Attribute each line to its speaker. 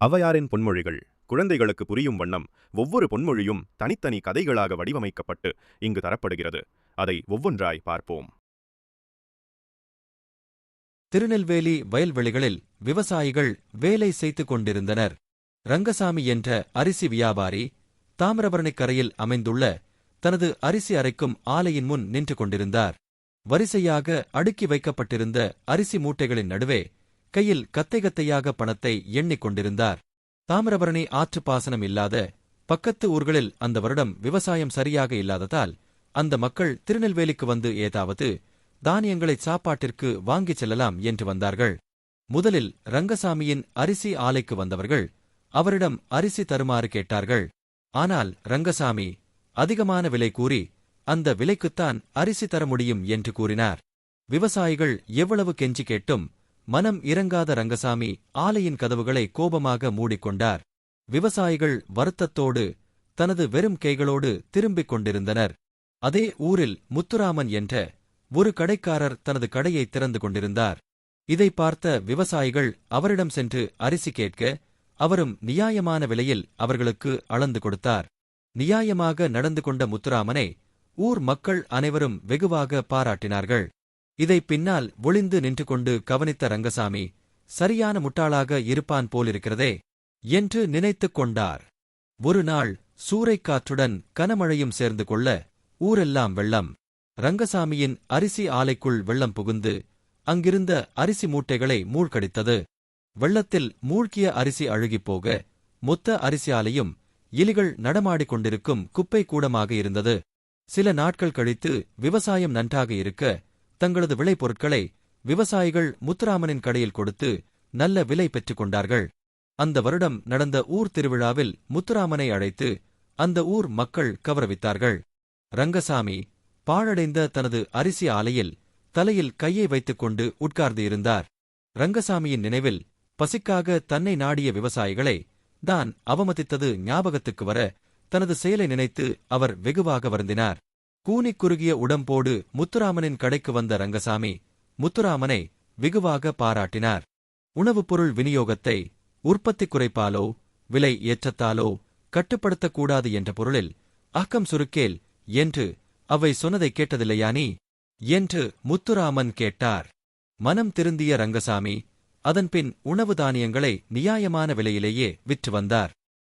Speaker 1: அவையாரின் பொன்மொழிகள் குழந்தைகளுக்கு புரியும் வண்ணம் ஒவ்வொரு பொன்மொழியும் தனித்தனி கதைகளாக வடிவமைக்கப்பட்டு இங்கு தரப்படுகிறது. அதை ஒவ்வொன்றாய் பார்ப்போம்.
Speaker 2: திருநெல்வேலி வயல்வெளிகளில் விவசாயிகள் வேலை செய்து கொண்டிருந்தனர். ரங்கசாமி என்ற அரிசி வியாபாரி தாமிரபரணிக்கரையில் அமைந்துள்ள தனது அரிசி அரைக்கும் ஆலையின் முன் நின்று கொண்டிருந்தார். வரிசையாக அடுக்கி வைக்கப்பட்டிருந்த அரிசி மூட்டைகளின் நடுவே கையில் கத்தை கத்தையாக பணத்தை எண்ணிக் கொண்டிருந்தார். தாமிரபரணி ஆற்றுப்பாசனம் இல்லாத பக்கத்து ஊர்களில் அந்த வருடம் விவசாயம் சரியாக இல்லாததால் அந்த மக்கள் திருநெல்வேலிக்கு வந்து ஏதாவது தானியங்களை சாப்பாட்டிற்கு வாங்கிச் செல்லலாம் என்று வந்தார்கள். முதலில் ரங்கசாமியின் அரிசி ஆலைக்கு வந்தவர்கள் அவரிடம் அரிசி தருமாறு கேட்டார்கள். ஆனால் ரங்கசாமி அதிகமான விலை கூறி அந்த விலைக்குத்தான் அரிசி தர முடியும் என்று கூறினார். விவசாயிகள் எவ்வளவு கெஞ்சி கேட்டும் மனம் இறங்காத ரங்கசாமி ஆலையின் கதவுகளை கோபமாக மூடிக்கொண்டார். விவசாயிகள் வருத்தத்தோடு தனது வெறும் கைகளோடு திரும்பிக் கொண்டிருந்தனர். அதே ஊரில் முத்துராமன் என்ற ஒரு கடைக்காரர் தனது கடையை திறந்து கொண்டிருந்தார். இதை பார்த்த விவசாயிகள் அவரிடம் சென்று அரிசி கேட்க அவரும் நியாயமான விலையில் அவர்களுக்கு அளந்து கொடுத்தார். நியாயமாக நடந்து கொண்ட முத்துராமனை ஊர் மக்கள் அனைவரும் வெகுவாக பாராட்டினார்கள். இதை பின்னால் ஒளிந்து நின்று கொண்டு கவனித்த ரங்கசாமி சரியான முட்டாளாக இருப்பான் போலிருக்கிறதே என்று நினைத்துக் கொண்டார். ஒரு நாள் சூறைக்காற்றுடன் கனமழையும் சேர்ந்து கொள்ள ஊரெல்லாம் வெள்ளம். ரங்கசாமியின் அரிசி ஆலைக்குள் வெள்ளம் புகுந்து அங்கிருந்த அரிசி மூட்டைகளை மூழ்கடித்தது. வெள்ளத்தில் மூழ்கிய அரிசி அழுகிப் போக மொத்த அரிசி ஆலையும் எலிகள் நடமாடிக் கொண்டிருக்கும் குப்பை கூடமாக இருந்தது. சில நாட்கள் கழித்து விவசாயம் நன்றாக இருக்க தங்களது விளைபொருட்களை விவசாயிகள் முத்துராமனின் கடையில் கொடுத்து நல்ல விலை பெற்றுக் கொண்டார்கள். அந்த வருடம் நடந்த ஊர் திருவிழாவில் முத்துராமனை அழைத்து அந்த ஊர் மக்கள் கௌரவித்தார்கள். ரங்கசாமி பாழடைந்த தனது அரிசி ஆலையில் தலையில் கையை வைத்துக் கொண்டு உட்கார்ந்து இருந்தார் ரங்கசாமியின் நினைவில் பசிக்காக தன்னை நாடிய விவசாயிகளை தான் அவமதித்தது ஞாபகத்துக்கு வர தனது செயலை நினைத்து அவர் வெகுவாக வருந்தினார். கூனிக் குறுகிய உடம்போடு முத்துராமனின் கடைக்கு வந்த ரங்கசாமி முத்துராமனை வெகுவாக பாராட்டினார். உணவுப் பொருள் விநியோகத்தை உற்பத்தி குறைப்பாலோ விலை ஏற்றத்தாலோ கட்டுப்படுத்தக்கூடாது என்ற பொருளில் அக்கம் சுருக்கேல் என்று அவை சொன்னதை கேட்டதில்லையா நீ என்று முத்துராமன் கேட்டார். மனம் திருந்திய ரங்கசாமி அதன்பின் உணவு தானியங்களை நியாயமான விலையிலேயே விற்று வந்தார்.